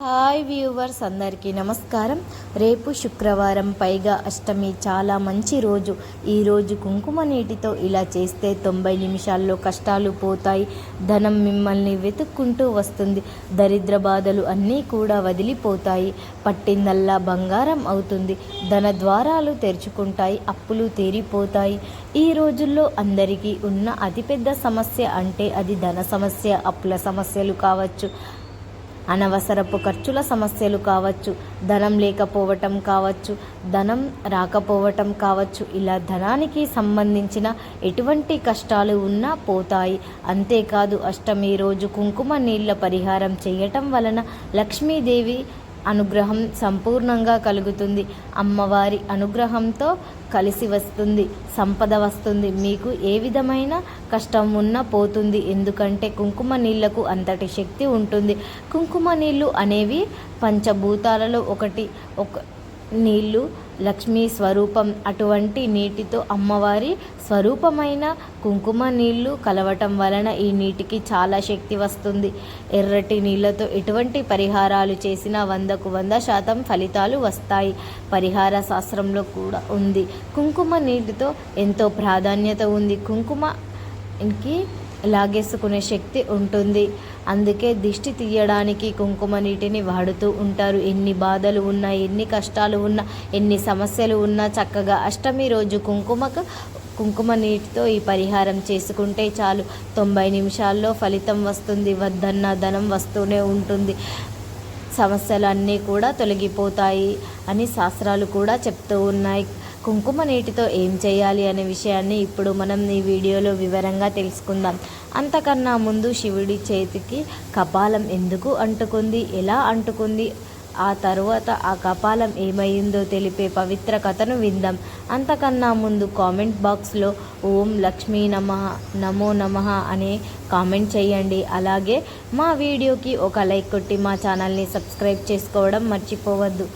Hi viewers అందరికీ నమస్కారం. రేపు శుక్రవారం పైగా అష్టమి చాలా మంచి రోజు. ఈరోజు కుంకుమ నీటితో ఇలా చేస్తే తొంభై నిమిషాల్లో కష్టాలు పోతాయి. ధనం మిమ్మల్ని వెతుక్కుంటూ వస్తుంది. దరిద్ర బాధలు అన్నీ కూడా వదిలిపోతాయి. పట్టిందల్లా బంగారం అవుతుంది. ధన ద్వారాలు తెరుచుకుంటాయి. అప్పులు తీరిపోతాయి. ఈ రోజుల్లో అందరికీ ఉన్న అతిపెద్ద సమస్య అంటే అది ధన సమస్య అప్పుల సమస్యలు కావచ్చు. అనవసరపు ఖర్చుల సమస్యలు కావచ్చు ధనం లేకపోవటం కావచ్చు ధనం రాకపోవటం కావచ్చు ఇలా ధనానికి సంబంధించిన ఎటువంటి కష్టాలు ఉన్నా పోతాయి. అంతేకాదు అష్టమి రోజు కుంకుమ నీళ్ళ పరిహారం చేయటం వలన లక్ష్మీదేవి అనుగ్రహం సంపూర్ణంగా కలుగుతుంది. అమ్మవారి అనుగ్రహంతో కలిసి వస్తుంది. సంపద వస్తుంది. మీకు ఏ విధమైన కష్టం ఉన్నా పోతుంది. ఎందుకంటే కుంకుమ నీళ్ళకు అంతటి శక్తి ఉంటుంది. కుంకుమ నీళ్ళు అనేవి పంచభూతాలలో ఒకటి ఒక నీళ్ళు లక్ష్మీ స్వరూపం అటువంటి నీటితో అమ్మవారి స్వరూపమైన కుంకుమ నీళ్ళు కలవటం వలన ఈ నీటికి చాలా శక్తి వస్తుంది. ఎర్రటి నీళ్ళతో ఎటువంటి పరిహారాలు చేసినా వందకు వంద శాతం ఫలితాలు వస్తాయి. పరిహార శాస్త్రంలో కూడా ఉంది. కుంకుమ నీటితో ఎంతో ప్రాధాన్యత ఉంది. కుంకుమకి లాగేసుకునే శక్తి ఉంటుంది. అందుకే దిష్టి తీయడానికి కుంకుమ నీటిని వాడుతూ ఉంటారు. ఎన్ని బాధలు ఉన్నా ఎన్ని కష్టాలు ఉన్నా ఎన్ని సమస్యలు ఉన్నా చక్కగా అష్టమి రోజు కుంకుమకు కుంకుమ నీటితో ఈ పరిహారం చేసుకుంటే చాలు. తొంభై నిమిషాల్లో ఫలితం వస్తుంది. వద్దన్న ధనం వస్తూనే ఉంటుంది. సమస్యలు అన్నీ కూడా తొలగిపోతాయి అని శాస్త్రాలు కూడా చెప్తూ ఉన్నాయి. కుంకుమ నీటితో ఏం చేయాలి అనే విషయాన్ని ఇప్పుడు మనం ఈ వీడియోలో వివరంగా తెలుసుకుందాం. అంతకన్నా ముందు శివుడి చేతికి కపాలం ఎందుకు అంటుకుంది? ఎలా అంటుకుంది? ఆ తరువాత ఆ కపాలం ఏమైందో తెలిపే పవిత్ర కథను విందాం. అంతకన్నా ముందు కామెంట్ బాక్స్లో ఓం లక్ష్మీ నమ నమో నమ అనే కామెంట్ చేయండి. అలాగే మా వీడియోకి ఒక లైక్ కొట్టి మా ఛానల్ని సబ్స్క్రైబ్ చేసుకోవడం మర్చిపోవద్దు.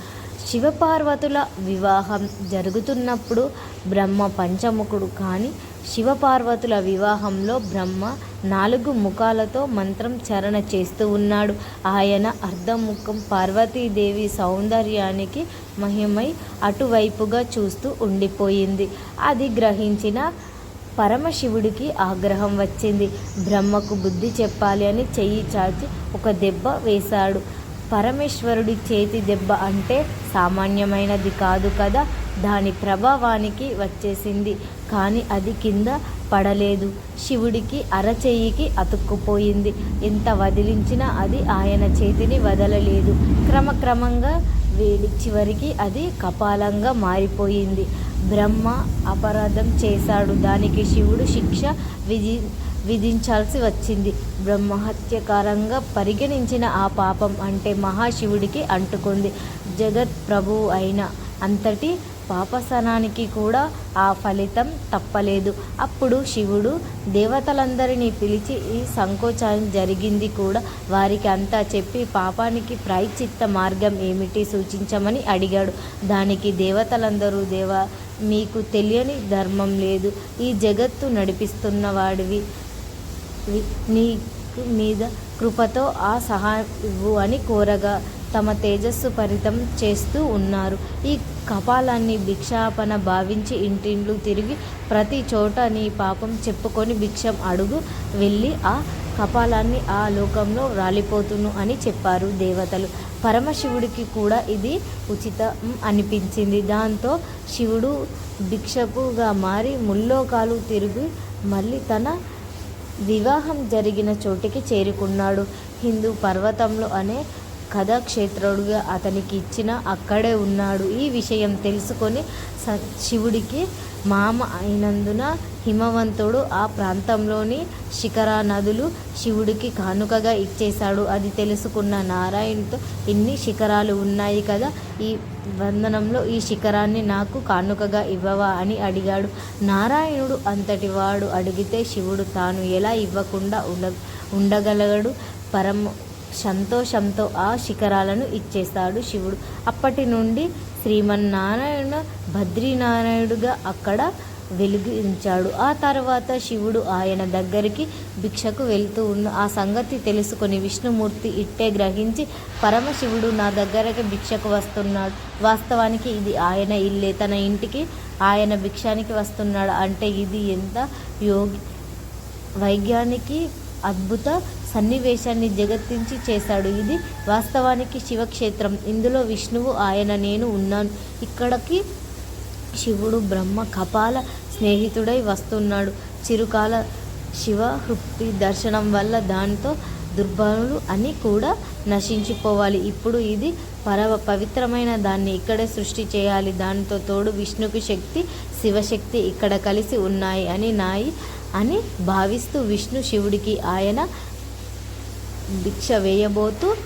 శివపార్వతుల వివాహం జరుగుతున్నప్పుడు బ్రహ్మ పంచముఖుడు. కానీ శివపార్వతుల వివాహంలో బ్రహ్మ నాలుగు ముఖాలతో మంత్రం చరణ చేస్తూ ఉన్నాడు. ఆయన అర్ధముఖం పార్వతీదేవి సౌందర్యానికి మహిమై అటువైపుగా చూస్తూ ఉండిపోయింది. అది గ్రహించిన పరమశివుడికి ఆగ్రహం వచ్చింది. బ్రహ్మకు బుద్ధి చెప్పాలి అని చెయ్యి చాచి ఒక దెబ్బ వేశాడు. పరమేశ్వరుడి చేతి దెబ్బ అంటే సామాన్యమైనది కాదు కదా దాని ప్రభావానికి వచ్చేసింది. కానీ అది కింద పడలేదు. శివుడికి అరచెయ్యికి అతుక్కుపోయింది. ఎంత వదిలించినా అది ఆయన చేతిని వదలలేదు. క్రమక్రమంగా వేడి చివరికి అది కపాలంగా మారిపోయింది. బ్రహ్మ అపరాధం చేశాడు. దానికి శివుడు శిక్ష విధి విధించాల్సి వచ్చింది. బ్రహ్మహత్యకారంగా పరిగణించిన ఆ పాపం అంటే మహాశివుడికి అంటుకుంది. జగత్ ప్రభువు అయిన అంతటి పాపసనానికి కూడా ఆ ఫలితం తప్పలేదు. అప్పుడు శివుడు దేవతలందరినీ పిలిచి ఈ సంకోచం జరిగింది కూడా. వారికి అంతా చెప్పి పాపానికి ప్రాయచిత్త మార్గం ఏమిటి సూచించమని అడిగాడు. దానికి దేవతలందరూ దేవ మీకు తెలియని ధర్మం లేదు. ఈ జగత్తు నడిపిస్తున్న వాడివి. నీ మీద కృపతో ఆ సహాయం ఇవ్వు అని కోరగా తమ తేజస్సు పరితం చేస్తూ ఉన్నారు. ఈ కపాలాన్ని భిక్షాపన భావించి ఇంటిండ్లు తిరిగి ప్రతి చోట నీ పాపం చెప్పుకొని భిక్షం అడుగు వెళ్ళి ఆ కపాలాన్ని ఆ లోకంలో రాలిపోతును అని చెప్పారు దేవతలు. పరమశివుడికి కూడా ఇది ఉచితం అనిపించింది. దాంతో శివుడు భిక్షకుగా మారి ముల్లోకాలు తిరిగి మళ్ళీ తన వివాహం జరిగిన చోటికి చేరుకున్నాడు. హిందూ పర్వతంలో అనే కథాక్షేత్రుడుగా అతనికి ఇచ్చిన అక్కడే ఉన్నాడు. ఈ విషయం తెలుసుకొని స శివుడికి మామ అయినందున హిమవంతుడు ఆ ప్రాంతంలోని శిఖరా నదులు శివుడికి కానుకగా ఇచ్చేశాడు. అది తెలుసుకున్న నారాయణతో ఇన్ని శిఖరాలు ఉన్నాయి కదా ఈ వందనంలో ఈ శిఖరాన్ని నాకు కానుకగా ఇవ్వవా? అని అడిగాడు. నారాయణుడు అంతటి వాడు అడిగితే శివుడు తాను ఎలా ఇవ్వకుండా ఉండ ఉండగలగడు పరమ సంతోషంతో ఆ శిఖరాలను ఇచ్చేస్తాడు శివుడు. అప్పటి నుండి శ్రీమన్నారాయణ బద్రీనారాయణుడుగా అక్కడ వెలిగించాడు. ఆ తర్వాత శివుడు ఆయన దగ్గరికి భిక్షకు వెళ్తూ ఉన్న ఆ సంగతి తెలుసుకొని విష్ణుమూర్తి ఇట్టే గ్రహించి పరమశివుడు నా దగ్గరకి భిక్షకు వస్తున్నాడు. వాస్తవానికి ఇది ఆయన ఇల్లే. తన ఇంటికి ఆయన భిక్షానికి వస్తున్నాడు. అంటే ఇది ఎంత యోగి వైజ్ఞానికి అద్భుత సన్నివేశాన్ని జగత్తించి చేశాడు. ఇది వాస్తవానికి శివక్షేత్రం. ఇందులో విష్ణువు ఆయన నేను ఉన్నాను. ఇక్కడికి శివుడు బ్రహ్మ కపాల స్నేహితుడై వస్తున్నాడు. చిరుకాల శివ హృప్తి దర్శనం వల్ల దాంతో దుర్బలులు అని కూడా నశించిపోవాలి. ఇప్పుడు ఇది పర పవిత్రమైన దాన్ని ఇక్కడే సృష్టి చేయాలి. దానితో తోడు విష్ణుకు శక్తి శివశక్తి ఇక్కడ కలిసి ఉన్నాయి అని నాయి అని భావిస్తూ విష్ణు శివుడికి ఆయన భిక్ష వేయబోతూ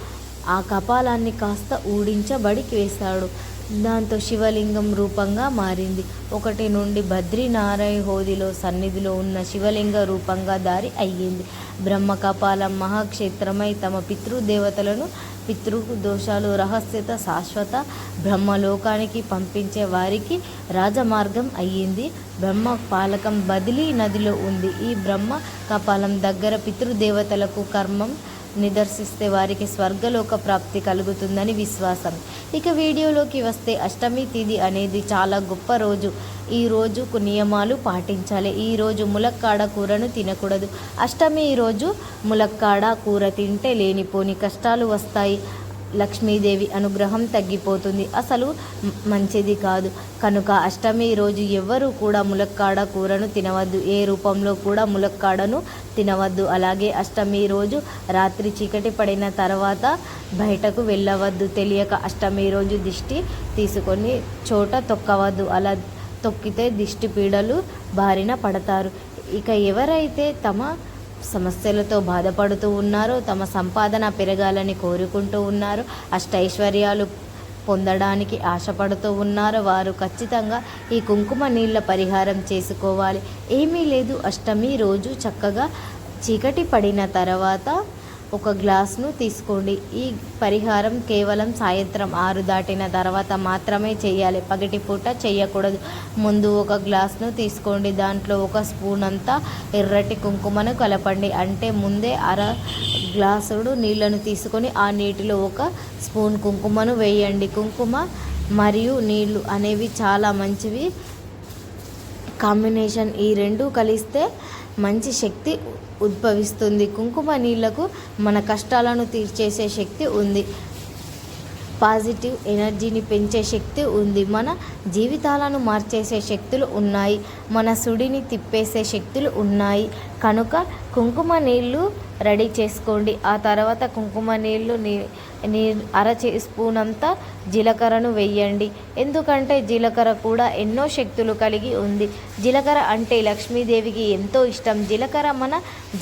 ఆ కపాలాన్ని కాస్త ఊడించబడికి వేశాడు. దాంతో శివలింగం రూపంగా మారింది. ఒకటి నుండి బద్రీనారాయణ హోదిలో సన్నిధిలో ఉన్న శివలింగ రూపంగా దారి అయ్యింది. బ్రహ్మ కపాలం మహాక్షేత్రమై తమ పితృదేవతలను పితృ దోషాలు రహస్యత శాశ్వత బ్రహ్మలోకానికి పంపించే వారికి రాజమార్గం అయ్యింది. బ్రహ్మ పాలకం బదిలీ నదిలో ఉంది. ఈ బ్రహ్మ కపాలం దగ్గర పితృదేవతలకు కర్మం నిదర్శిస్తే వారికి స్వర్గలోక ప్రాప్తి కలుగుతుందని విశ్వాసం. ఇక వీడియోలోకి వస్తే అష్టమి తిథి అనేది చాలా గొప్ప రోజు. ఈ రోజుకు నియమాలు పాటించాలి. ఈరోజు ములక్కాడ కూరను తినకూడదు. అష్టమి రోజు ములక్కాడ కూర తింటే లేనిపోని కష్టాలు వస్తాయి. లక్ష్మీదేవి అనుగ్రహం తగ్గిపోతుంది. అసలు మంచిది కాదు. కనుక అష్టమి రోజు ఎవ్వరూ కూడా ములక్కాడ కూరను తినవద్దు. ఏ రూపంలో కూడా ములక్కాడను తినవద్దు. అలాగే అష్టమి రోజు రాత్రి చీకటి పడిన తర్వాత బయటకు వెళ్ళవద్దు. తెలియక అష్టమి రోజు దిష్టి తీసుకొని చోట తొక్కవద్దు. అలా తొక్కితే దిష్టి పీడలు బారిన పడతారు. ఇక ఎవరైతే తమ సమస్యలతో బాధపడుతూ ఉన్నారో. తమ సంపాదన పెరగాలని కోరుకుంటూ ఉన్నారో. అష్టైశ్వర్యాలు పొందడానికి ఆశపడుతూ ఉన్నారో. వారు ఖచ్చితంగా ఈ కుంకుమ నీళ్ళ పరిహారం చేసుకోవాలి. ఏమీ లేదు. అష్టమి రోజు చక్కగా చీకటి పడిన తర్వాత ఒక గ్లాస్ను తీసుకోండి. ఈ పరిహారం కేవలం సాయంత్రం ఆరు దాటిన తర్వాత మాత్రమే చేయాలి. పగటిపూట చేయకూడదు. ముందు ఒక గ్లాస్ను తీసుకోండి. దాంట్లో ఒక స్పూన్ అంతా ఎర్రటి కుంకుమను కలపండి. అంటే ముందే అర గ్లాసుడు నీళ్ళను తీసుకొని ఆ నీటిలో ఒక స్పూన్ కుంకుమను వేయండి. కుంకుమ మరియు నీళ్ళు అనేవి చాలా మంచివి. కాంబినేషన్ ఈ రెండు కలిస్తే మంచి శక్తి ఉద్భవిస్తుంది. కుంకుమ నీళ్ళకు మన కష్టాలను తీర్చేసే శక్తి ఉంది. పాజిటివ్ ఎనర్జీని పెంచే శక్తి ఉంది. మన జీవితాలను మార్చేసే శక్తులు ఉన్నాయి. మన సుడిని తిప్పేసే శక్తులు ఉన్నాయి. కనుక కుంకుమ నీళ్ళు రెడీ చేసుకోండి. ఆ తర్వాత కుంకుమ నీళ్ళు నీ నీ అర స్పూన్ అంతా జీలకర్రను వెయ్యండి ఎందుకంటే జీలకర్ర కూడా ఎన్నో శక్తులు కలిగి ఉంది. జీలకర్ర అంటే లక్ష్మీదేవికి ఎంతో ఇష్టం. జీలకర్ర మన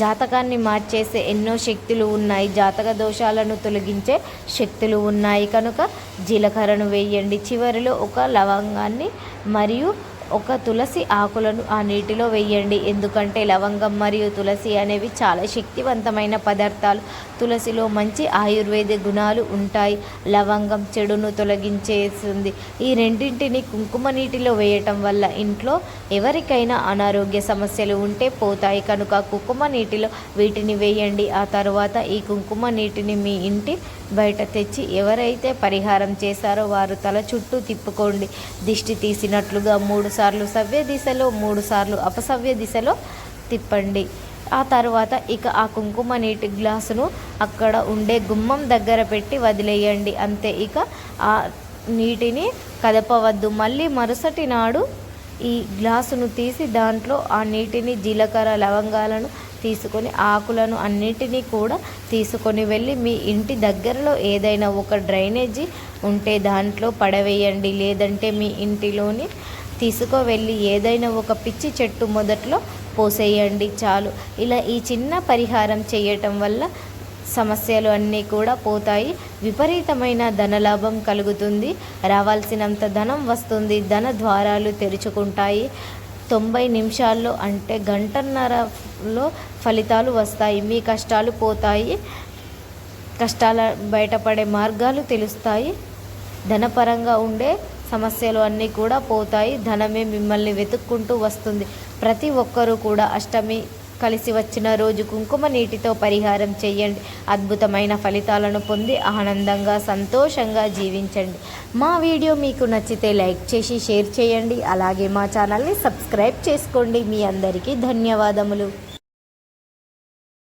జాతకాన్ని మార్చేసే ఎన్నో శక్తులు ఉన్నాయి. జాతక దోషాలను తొలగించే శక్తులు ఉన్నాయి. కనుక జీలకర్రను వేయండి. చివరిలో ఒక లవంగాన్ని మరియు ఒక తులసి ఆకులను ఆ నీటిలో వేయండి. ఎందుకంటే లవంగం మరియు తులసి అనేవి చాలా శక్తివంతమైన పదార్థాలు. తులసిలో మంచి ఆయుర్వేద గుణాలు ఉంటాయి. లవంగం చెడును తొలగించేస్తుంది. ఈ రెండింటిని కుంకుమ నీటిలో వేయటం వల్ల ఇంట్లో ఎవరికైనా అనారోగ్య సమస్యలు ఉంటే పోతాయి. కనుక కుంకుమ నీటిలో వీటిని వేయండి. ఆ తర్వాత ఈ కుంకుమ నీటిని మీ ఇంటి బయట తెచ్చి ఎవరైతే పరిహారం చేశారో వారు తల చుట్టూ తిప్పుకోండి. దిష్టి తీసినట్లుగా మూడు సార్లు సవ్య దిశలో మూడు సార్లు అపసవ్య దిశలో తిప్పండి. ఆ తర్వాత ఇక ఆ కుంకుమ నీటి గ్లాసును అక్కడ ఉండే గుమ్మం దగ్గర పెట్టి వదిలేయండి. అంతే ఇక ఆ నీటిని కదపవద్దు. మళ్ళీ మరుసటి నాడు ఈ గ్లాసును తీసి దాంట్లో ఆ నీటిని జీలకర్ర లవంగాలను తీసుకొని ఆకులను అన్నిటినీ కూడా తీసుకొని వెళ్ళి మీ ఇంటి దగ్గరలో ఏదైనా ఒక డ్రైనేజీ ఉంటే దాంట్లో పడవేయండి. లేదంటే మీ ఇంటిలోని తీసుకువెళ్ళి ఏదైనా ఒక పిచ్చి చెట్టు మొదట్లో పోసేయండి చాలు. ఇలా ఈ చిన్న పరిహారం చేయటం వల్ల సమస్యలు అన్నీ కూడా పోతాయి. విపరీతమైన ధనలాభం కలుగుతుంది. రావాల్సినంత ధనం వస్తుంది. ధన ద్వారాలు తెరుచుకుంటాయి. తొంభై నిమిషాల్లో అంటే గంటన్నరలో ఫలితాలు వస్తాయి. మీ కష్టాలు పోతాయి. కష్టాల బయటపడే మార్గాలు తెలుస్తాయి. ధనపరంగా ఉండే సమస్యలు అన్నీ కూడా పోతాయి. ధనమే మిమ్మల్ని వెతుక్కుంటూ వస్తుంది. ప్రతి ఒక్కరూ కూడా అష్టమి కలిసి వచ్చిన రోజు కుంకుమ నీటితో పరిహారం చేయండి. అద్భుతమైన ఫలితాలను పొంది ఆనందంగా సంతోషంగా జీవించండి. మా వీడియో మీకు నచ్చితే లైక్ చేసి షేర్ చేయండి. అలాగే మా ఛానల్ని సబ్స్క్రైబ్ చేసుకోండి. మీ అందరికీ ధన్యవాదములు.